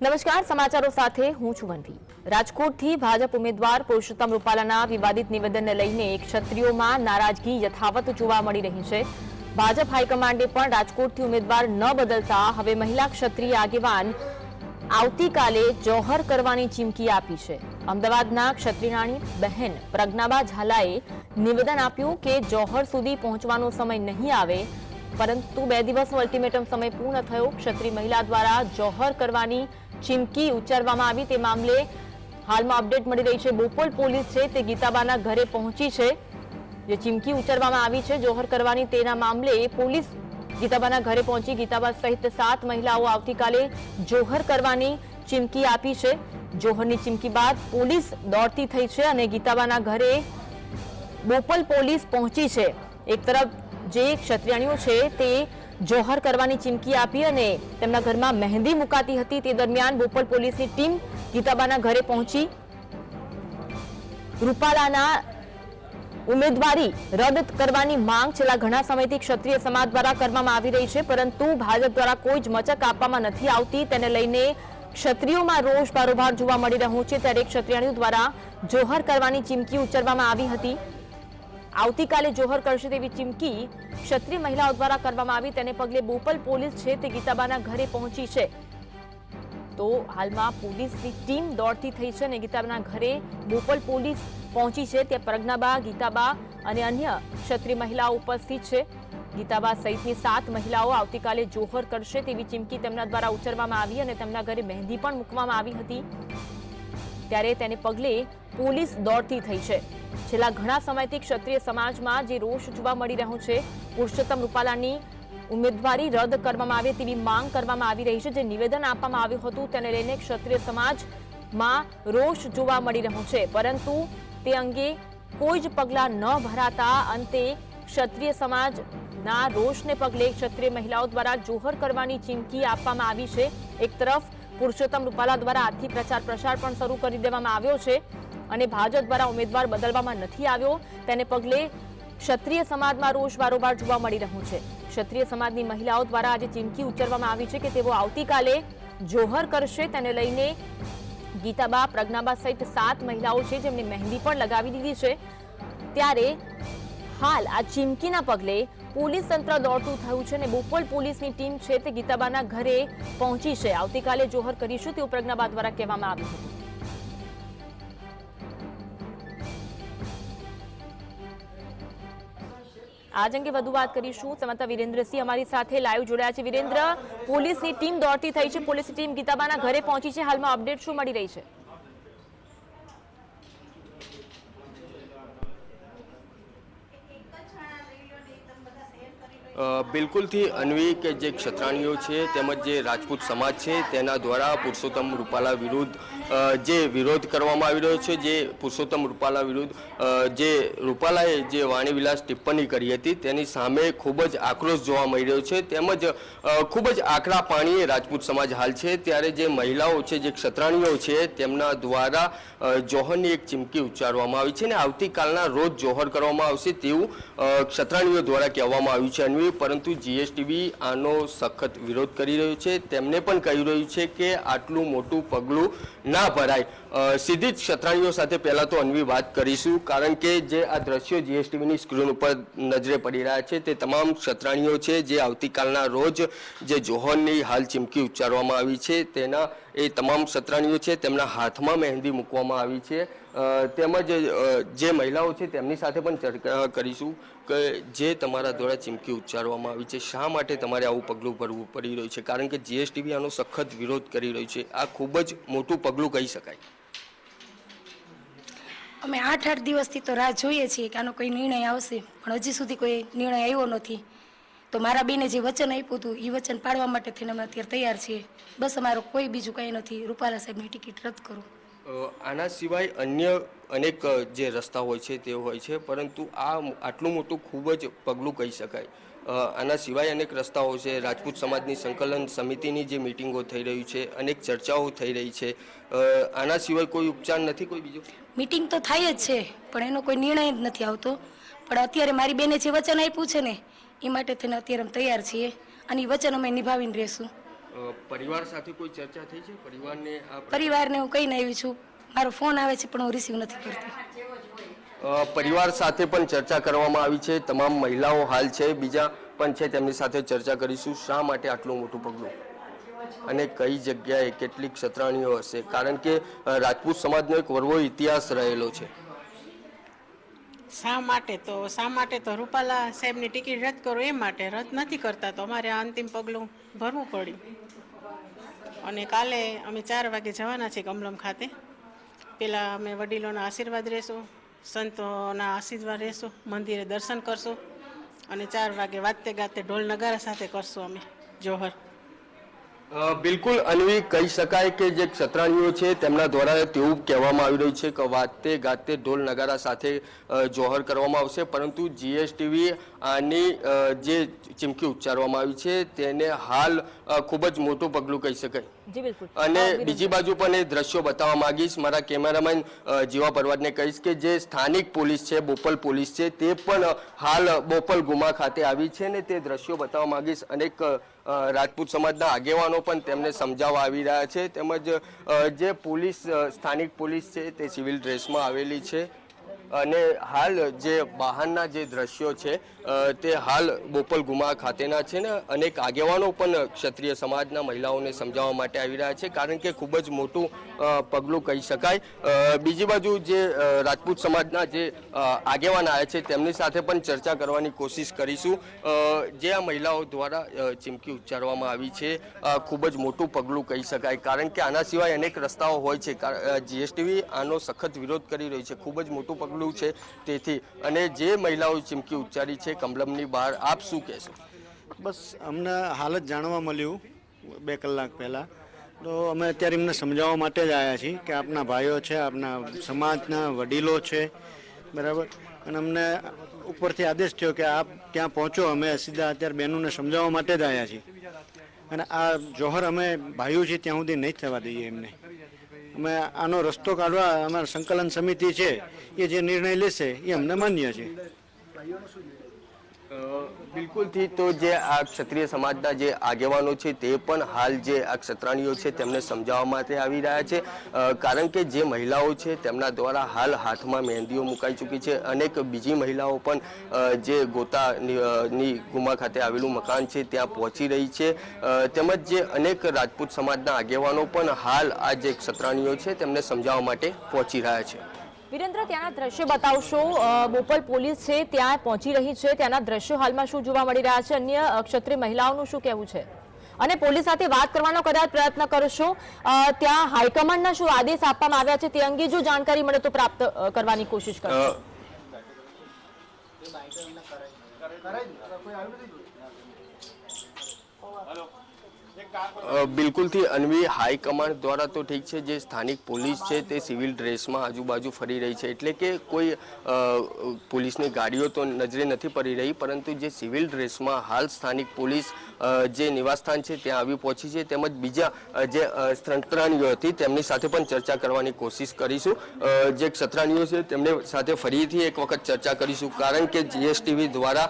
નમસ્કાર, સમાચારો સાથે હું છું વનવી રાજકોટથી ભાજપ ઉમેદવાર પુરુષોત્તમ રૂપાલાના વિવાદિત નિવેદનને લઈને ક્ષત્રિયોમાં નારાજગી યથાવત જોવા મળી રહી છે. ભાજપ હાઈકમાન્ડે પણ રાજકોટથી ઉમેદવાર ન બદલતા હવે મહિલા ક્ષત્રિય આગેવાન આવતીકાલે જોહર કરવાની ચીમકી આપી છે. અમદાવાદના ક્ષત્રિયાણી બહેન પ્રજ્ઞાબા ઝાલાએ નિવેદન આપ્યું કે જોહર સુધી પહોંચવાનો સમય નહીં આવે, પરંતુ બે દિવસનો અલ્ટિમેટમ સમય પૂર્ણ થયો. ક્ષત્રિય મહિલા દ્વારા જોહર કરવાની ચીમકી ઉચ્ચારવામાં આવી તે મામલે હાલમાં અપડેટ મળી રહી છે. બોપોલ પોલીસ છે તે ગીતાબાના ઘરે પહોંચી છે. જે ચીમકી ઉચ્ચારવામાં આવી છે, જોહર કરવાની તેના મામલે પોલીસ ગીતાબાના ઘરે પહોંચી. ગીતાબા સહિત સાત મહિલાઓ આવતીકાલે જોહર કરવાની ચીમકી આપી છે. જોહરની ચીમકી બાદ પોલીસ દોડતી થઈ છે અને ગીતાબાના ઘરે બોપલ પોલીસ પહોંચી છે. એક તરફ જે ક્ષત્રિયાણીઓ છે તે જોહર કરવાની ચીમકી આપી અને તેમના ઘરમાં મહેંદી મુકાતી હતી. તે દરમિયાન બોપલ પોલીસની ટીમ ગીતાબાના ઘરે પહોંચી. રૂપાલાના ઉમેદવારી રદ કરવાની માંગ છેલ્લા ઘણા સમયથી ક્ષત્રિય સમાજ દ્વારા કરવામાં આવી રહી છે, પરંતુ ભાજપ દ્વારા કોઈ જ મચક આપવામાં નથી આવતી. તેને લઈને ક્ષત્રિયોમાં રોષ બારોબાર જોવા મળી રહ્યો છે. ત્યારે ક્ષત્રિયાણીઓ દ્વારા જોહર કરવાની ચીમકી ઉચ્ચારવામાં આવી હતી. આવતીકાલે જોહર કરશે તેવી ચીમકી ક્ષત્રિય મહિલાઓ દ્વારા કરવામાં આવી. તેને પગલે બોપલ પોલીસ છે તે ગીતાબાના ઘરે પહોંચી છે. તો હાલમાં પોલીસની ટીમ દોડતી થઈ છે અને ગીતાબાના ઘરે બોપલ પોલીસ પહોંચી છે. ત્યાં પ્રજ્ઞાબા, ગીતાબા અને અન્ય ક્ષત્રિય મહિલાઓ ઉપસ્થિત છે. ગીતાબા સહિતની સાત મહિલાઓ આવતીકાલે જોહર કરશે તેવી ચીમકી તેમના દ્વારા ઉચ્ચારવામાં આવી અને તેમના ઘરે મહેંદી પણ મૂકવામાં આવી હતી. ત્યારે તેને પગલે પોલીસ દોડતી થઈ છે. છેલ્લા ઘણા સમયથી ક્ષત્રિય સમાજમાં જે રોષ જોવા મળી રહ્યો છે, પુરુષોત્તમ રૂપાલાની ઉમેદવારી રદ કરવામાં આવે તેવી માંગ કરવામાં આવી રહી છે. જે નિવેદન આપવામાં આવ્યું હતું તેને લઈને ક્ષત્રિય સમાજમાં રોષ જોવા મળી રહ્યો છે. પરંતુ તે અંગે કોઈ જ પગલાં ન ભરાતા અંતે ક્ષત્રિય સમાજના રોષને પગલે ક્ષત્રિય મહિલાઓ દ્વારા જોહર કરવાની ચીમકી આપવામાં આવી છે. એક તરફ પુરુષોત્તમ રૂપાલા દ્વારા આજથી પ્રચાર પ્રસાર પણ શરૂ કરી દેવામાં આવ્યો છે. અને ભાજપ દ્વારા ઉમેદવાર બદલવામાં નથી આવ્યો. તેને પગલે ક્ષત્રિય સમાજમાં રોષ બારોબાર જોવા મળી રહ્યું છે. ક્ષત્રિય સમાજની મહિલાઓ દ્વારા આજે ચીમકી ઉચ્ચારવામાં આવી છે કે તેઓ આવતીકાલે જોહર કરશે. તેને લઈને ગીતાબા, પ્રજ્ઞાબા સહિત સાત મહિલાઓ છે જેમને મહેંદી પણ લગાવી દીધી છે. ત્યારે હાલ આ ચીમકીના પગલે પોલીસ તંત્ર દોડતું થયું છે અને બોપલ પોલીસની ટીમ છે તે ગીતાબાના ઘરે પહોંચી છે. આવતીકાલે જોહર કરીશું તેવું પ્રજ્ઞાબા દ્વારા કહેવામાં આવ્યું હતું. આજ અંગે વધુ વાત કરીશું. સમંતા વિરેન્દ્રસિંહ અમારી સાથે લાઈવ જોડાયા છે. વિરેન્દ્ર, પોલીસની ટીમ દોડતી થઈ છે. પોલીસની ટીમ ગીતાબાના ઘરે પહોંચી છે. હાલમાં અપડેટ શું મળી રહી છે? બિલકુલથી અન્વી કે જે ક્ષત્રાણીઓ છે તેમજ જે રાજપૂત સમાજ છે તેના દ્વારા પુરુષોત્તમ રૂપાલા વિરુદ્ધ જે વિરોધ કરવામાં આવી રહ્યો છે, જે પુરુષોત્તમ રૂપાલા વિરુદ્ધ જે રૂપાલાએ જે વાણીવિલાસ ટિપ્પણી કરી હતી તેની સામે ખૂબ જ આક્રોશ જોવા મળી રહ્યો છે. તેમજ ખૂબ જ આકરા પાણીએ રાજપૂત સમાજ હાલ છે. ત્યારે જે મહિલાઓ છે, જે ક્ષત્રાણીઓ છે તેમના દ્વારા જોહરની એક ચીમકી ઉચ્ચારવામાં આવી છે અને આવતીકાલના રોજ જોહર કરવામાં આવશે તેવું ક્ષત્રાણીઓ દ્વારા કહેવામાં આવ્યું છે. અન્વી પરંતુ જીએસટીવી આનો સખત વિરોધ કરી રહ્યું છે. તેમને પણ કહી રહ્યું છે કે આટલું મોટું પગલું ના ભરાય. સીધી જ ક્ષત્રાણીઓ સાથે પહેલાં તો અન્વી વાત કરીશું, કારણ કે જે આ દ્રશ્યો જીએસટીબીની સ્ક્રીન ઉપર નજરે પડી રહ્યા છે તે તમામ ક્ષત્રાણીઓ છે જે આવતીકાલના રોજ જે જોહરની હાલ ચીમકી ઉચ્ચારવામાં આવી છે તેના, એ તમામ ક્ષત્રાણીઓ છે તેમના હાથમાં મહેંદી મૂકવામાં આવી છે. તેમજ જે મહિલાઓ છે તેમની સાથે પણ ચર્ચા કરીશું. કે જે તમારા દ્વારા ચીમકી ઉચ્ચારવામાં આવી છે, શા માટે તમારે આવું પગલું ભરવું પડી રહ્યું છે? કારણ કે જીએસટીબી આનો સખત વિરોધ કરી રહ્યું છે. આ ખૂબ જ મોટું પગલું કહી શકાય. અમે આઠ આઠ દિવસથી તો રાહ જોઈએ છીએ કે આનો કોઈ નિર્ણય આવશે, પણ હજી સુધી કોઈ નિર્ણય આવ્યો નથી. તો મારા બેને જે વચન આપ્યું હતું એ વચન પાડવા માટે થઈને અમે અત્યારે તૈયાર છીએ. બસ અમારો કોઈ બીજું કંઈ નથી. રૂપાલા સાહેબની ટિકિટ રદ કરો. આના સિવાય અન્ય અનેક જે રસ્તા હોય છે તે હોય છે, પરંતુ આ આટલું મોટું ખૂબ જ પગલું કહી શકાય. આના સિવાય અનેક રસ્તાઓ છે. રાજપૂત સમાજની સંકલન સમિતિની જે મિટિંગો થઈ રહી છે, અનેક ચર્ચાઓ થઈ રહી છે. આના સિવાય કોઈ ઉપચાર નથી, કોઈ બીજો? મિટિંગ તો થાય જ છે, પણ એનો કોઈ નિર્ણય જ નથી આવતો. પણ અત્યારે મારી બેને જે વચન આપ્યું છે ને, એ માટે થઈને અત્યારે અમે તૈયાર છીએ. અને એ વચન અમે નિભાવીને રહેશું. પરિવાર સાથે કોઈ ચર્ચા થઈ છે? પરિવારને પરિવારને હું કહીને આવી છું. મારો ફોન આવે છે પણ હું રિસીવ નથી કરતી. પરિવાર સાથે પણ ચર્ચા કરવામાં આવી છે. તમામ મહિલાઓ હાલ છે બીજા પણ છે તેમની સાથે ચર્ચા કરીશું. શા માટે આટલું મોટું પગલું? અને કઈ જગ્યાએ કેટલીક સતરાણીઓ હશે? કારણ કે રાજપૂત સમાજનો એક વરવો ઇતિહાસ રહેલો છે. શા માટે તો, શા માટે તો રૂપાલા સાહેબની ટિકિટ રદ કરો એ માટે રદ નથી કરતા તો અમારે આ અંતિમ પગલું ભરવું પડ્યું. અને કાલે અમે ચાર વાગે જવાના છીએ કમલમ ખાતે. પહેલાં અમે વડીલોના આશીર્વાદ રહેશું, સંતોના આશીર્વાદ રહેશું, મંદિરે દર્શન કરશું અને ચાર વાગે વાતે ગાતે ઢોલ નગારા સાથે કરશું અમે, જોહર. બિલકુલ અન્વી, કહી શકાય કે જે ક્ષત્રાણીઓ છે, તેમના દ્વારા તેવું કહેવામાં આવી રહ્યું છે કે વાતે ગાતે ઢોલ નગારા સાથે જોહર કરવામાં આવશે. પરંતુ જીએસટીવી આની જે ચીમકી ઉચ્ચારવામાં આવી છે તેને હાલ ખૂબ જ મોટું પગલું કહી શકાય. અને બીજી બાજુ પણ એ દ્રશ્યો બતાવવા માંગીશ. મારા કેમેરામેન જીવા પરવાડને કહીશ કે જે સ્થાનિક પોલીસ છે બોપલ પોલીસ છે તે પણ હાલ બોપલ ગુમા ખાતે આવી છે ને તે દ્રશ્યો બતાવવા માંગીશ. અનેક રાજપૂત સમાજના આગેવાનો પણ તેમને સમજાવવા આવી રહ્યા છે. તેમજ જે પોલીસ સ્થાનિક પોલીસ છે તે સિવિલ ડ્રેસમાં આવેલી છે. અને હાલ જે બહારના જે દ્રશ્યો છે તે હાલ બોપલ ગુમા ખાતેના છે ને અનેક આગેવાનો પણ ક્ષત્રિય સમાજના મહિલાઓને સમજાવવા માટે આવી રહ્યા છે, કારણ કે ખૂબ જ મોટું પગલું કહી શકાય. બીજી બાજુ જે રાજપૂત સમાજના જે આગેવાન આવ્યા છે, તેમની સાથે પણ ચર્ચા કરવાની કોશિશ કરીશું. જે આ મહિલાઓ દ્વારા ચીમકી ઉચ્ચારવામાં આવી છે ખૂબ જ મોટું પગલું કહી શકાય, કારણ કે આના સિવાય અનેક રસ્તાઓ હોય છે જીએસટીવી આનો સખત વિરોધ કરી રહી છે, ખૂબ જ મોટું પગલું છે તેથી અને જે મહિલાઓ ચીમકી ઉચ્ચારી છે, કમલમની બહાર આપ શું કહેશો? બસ, અમને હાલ જ જાણવા મળ્યું બે કલાક પહેલાં. તો અમે અત્યારે એમને સમજાવવા માટે જ આવ્યા છીએ કે આપના ભાઈઓ છે, આપના સમાજના વડીલો છે, બરાબર? અને અમને ઉપરથી આદેશ થયો કે આપ ત્યાં પહોંચો, અમે સીધા અત્યારે બહેનોને સમજાવવા માટે જ આવ્યા છીએ. અને આ જોહર અમે ભાઈઓ છીએ, ત્યાં સુધી નહીં થવા દઈએ એમને. અમે આનો રસ્તો કાઢવા અમારા સંકલન સમિતિ છે, એ જે નિર્ણય લેશે, એ અમને માન્ય છે. બિલકુલથી તો જે આ ક્ષત્રિય સમાજના જે આગેવાનો છે તે પણ હાલ જે આ ક્ષત્રાણીઓ છે તેમને સમજાવવા માટે આવી રહ્યા છે. કારણ કે જે મહિલાઓ છે તેમના દ્વારા હાલ હાથમાં મહેંદીઓ મુકાઈ ચૂકી છે. અનેક બીજી મહિલાઓ પણ જે ગોતા ની, અ, ની ગુમા ખાતે આવેલું મકાન છે ત્યાં પહોંચી રહી છે. તેમજ જે અનેક રાજપૂત સમાજના આગેવાનો પણ હાલ આ જે ક્ષત્રાણીઓ છે તેમને સમજાવવા માટે પહોંચી રહ્યા છે. વિરેન્દ્ર ત્યાંના દ્રશ્ય બતાવશો. અ, બોપલ પોલીસ છે ત્યાં પહોંચી રહી છે. ત્યાંના દ્રશ્યો હાલમાં શું જોવા મળી રહ્યા છે? અન્ય ક્ષત્રિય મહિલાઓનું શું કહેવું છે? અને પોલીસ સાથે વાત કરવાનો કદાચ પ્રયત્ન કરશો? અ, ત્યાં હાઈકમાન્ડના શું આદેશ આપવામાં આવ્યા છે? તે અંગે જો જાણકારી મળે તો પ્રાપ્ત કરવાની કોશિશ કરશો. બિલકુલથી અન્વી હાઈકમાન્ડ દ્વારા તો ઠીક છે, જે સ્થાનિક પોલીસ છે તે સિવિલ ડ્રેસમાં આજુબાજુ ફરી રહી છે. એટલે કે કોઈ પોલીસની ગાડીઓ તો નજરે નથી પડી રહી, પરંતુ જે સિવિલ ડ્રેસમાં હાલ સ્થાનિક પોલીસ જે નિવાસસ્થાન છે ત્યાં આવી પહોંચી છે. તેમજ બીજા જે ક્ષત્રાણીઓ હતી તેમની સાથે પણ ચર્ચા કરવાની કોશિશ કરીશું. જે ક્ષત્રાણીઓ છે તેમને સાથે ફરીથી એક વખત ચર્ચા કરીશું. કારણ કે જીએસટીવી દ્વારા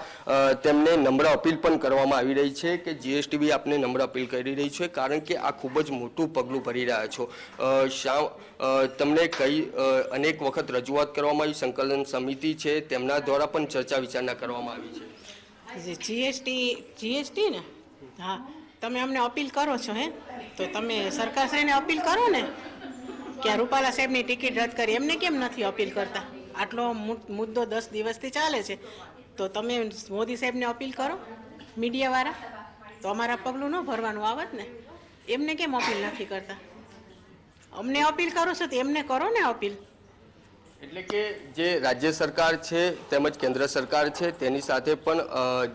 તેમને નમ્ર અપીલ પણ કરવામાં આવી રહી છે કે જીએસટીવી આપને નમ્ર અપીલ કરી રહી છે, કારણ કે આ ખૂબ જ મોટું પગલું ભરી રહ્યા છો. શા તમને કઈ અનેક વખત રજૂઆત કરવામાં આવી, સંકલન સમિતિ છે, તેમના દ્વારા પણ ચર્ચા વિચારણા કરવામાં આવી છે. જીએસટી જીએસટી ને? હા, તમે અમને અપીલ કરો છો, હે? તો તમે સરકારશ્રીને અપીલ કરો ને, કે રૂપાલા સાહેબની ટિકિટ રદ કરી. એમને કેમ નથી અપીલ કરતા? આટલો મુદ્દો દસ દિવસથી ચાલે છે. તો તમે મોદી સાહેબને અપીલ કરો, મીડિયાવાળા? તો અમારા પગલું ન ભરવાનું આવત ને. એમને કેમ અપીલ નથી કરતા? અમને અપીલ કરો છો તો એમને કરો ને અપીલ. એટલે કે જે રાજ્ય સરકાર છે તેમજ કેન્દ્ર સરકાર છે, તેની સાથે પણ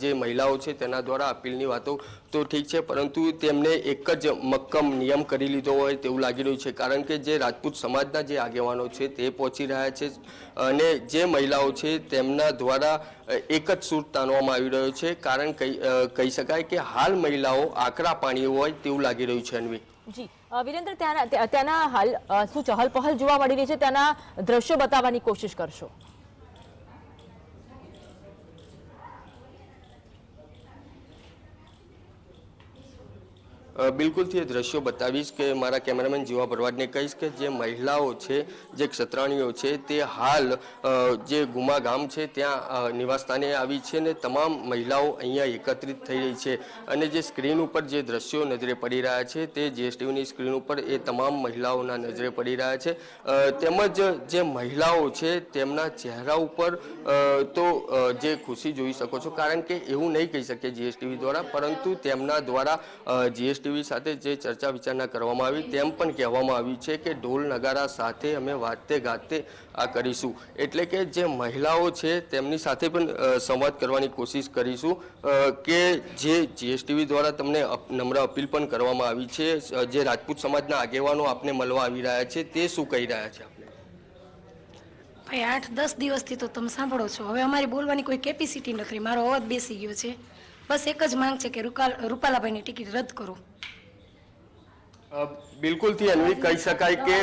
જે મહિલાઓ છે તેના દ્વારા અપીલની વાતો તો ઠીક છે, પરંતુ તેમને એક જ મક્કમ નિયમ કરી લીધો હોય તેવું લાગી રહ્યું છે. કારણ કે જે રાજપૂત સમાજના જે આગેવાનો છે તે પહોંચી રહ્યા છે અને જે મહિલાઓ છે તેમના દ્વારા એક જ સૂર તાણવામાં આવી રહ્યો છે. કારણ કહી શકાય કે હાલ મહિલાઓ આકરા પાણી હોય તેવું લાગી રહ્યું છે, અન્વી. જી. વિરેન્દ્ર, ત્યાંના ત્યાં- ત્યાંના હાલ શું ચહલ પહલ જોવા મળી રહી છે? ત્યાંના દ્રશ્યો બતાવવાની કોશિશ કરશો. બિલકુલથી એ દ્રશ્યો બતાવીશ કે મારા કેમેરામેન જીવા ભરવાડને કહીશ કે જે મહિલાઓ છે, જે ક્ષત્રાણીઓ છે, તે હાલ જે ગુમા ગામ છે, ત્યાં નિવાસસ્થાને આવી છે ને તમામ મહિલાઓ અહીંયા એકત્રિત થઈ રહી છે. અને જે સ્ક્રીન ઉપર જે દ્રશ્યો નજરે પડી રહ્યા છે, તે જીએસટીવીની સ્ક્રીન ઉપર એ તમામ મહિલાઓના નજરે પડી રહ્યા છે. તેમજ જે મહિલાઓ છે, તેમના ચહેરા ઉપર તો જે ખુશી જોઈ શકો છો. કારણ કે એવું નહીં કહી શકીએ જીએસટીવી દ્વારા, પરંતુ તેમના દ્વારા જીએસટીવી સાથે જે ચર્ચા વિચારણા કરવામાં આવી તેમ પણ કહેવામાં આવ્યું છે કે ઢોલ નગારા સાથે અમે વાતે ગાતે આ કરીશું. એટલે કે જે મહિલાઓ છે તેમની સાથે પણ સંવાદ કરવાની કોશિશ કરીશું. કે જે જીએસટીવી દ્વારા તમને નમ્ર અપીલ પણ કરવામાં આવી છે જે રાજપૂત સમાજના આગેવાનો આપને મળવા આવી રહ્યા છે, તે શું કહી રહ્યા છે આપણે ભાઈ, આઠ દસ દિવસથી તો તમે સાંભળો છો. હવે અમારી બોલવાની કોઈ કેપેસિટી નથી. મારો અવાજ બેસી ગયો છે. બસ એક જ માંગ છે કે રૂકાલ રૂપાલાભાઈની ટિકિટ રદ કરો. બિલકુલથી અન્વી કહી શકાય કે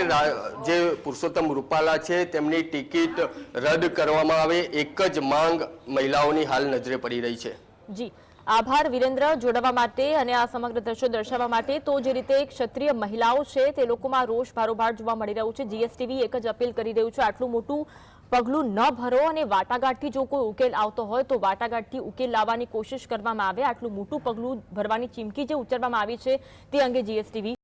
જે પુરુષોત્તમ રૂપાલા છે તેમની ટિકિટ રદ કરવામાં આવે એક જ માંગ મહિલાઓની હાલ નજરે પડી રહી છે. જી. આભાર વિરેન્દ્ર જોડાવા માટે અને આ સમગ્ર દ્રશ્યો દર્શાવવા માટે. તો જે રીતે ક્ષત્રિય મહિલાઓ છે તે લોકોમાં રોષ ભારોભાર જોવા મળી રહ્યું છે. જીએસટીવી એક જ અપીલ કરી રહ્યું છે. આટલું મોટું પગલું ન ભરો અને વાટાઘાટથી જો કોઈ ઉકેલ આવતો હોય તો વાટાઘાટથી ઉકેલ લાવવાની કોશિશ કરવામાં આવે. આટલું મોટું પગલું ભરવાની ચીમકી જે ઉચ્ચારવામાં આવી છે તે અંગે જીએસટીવી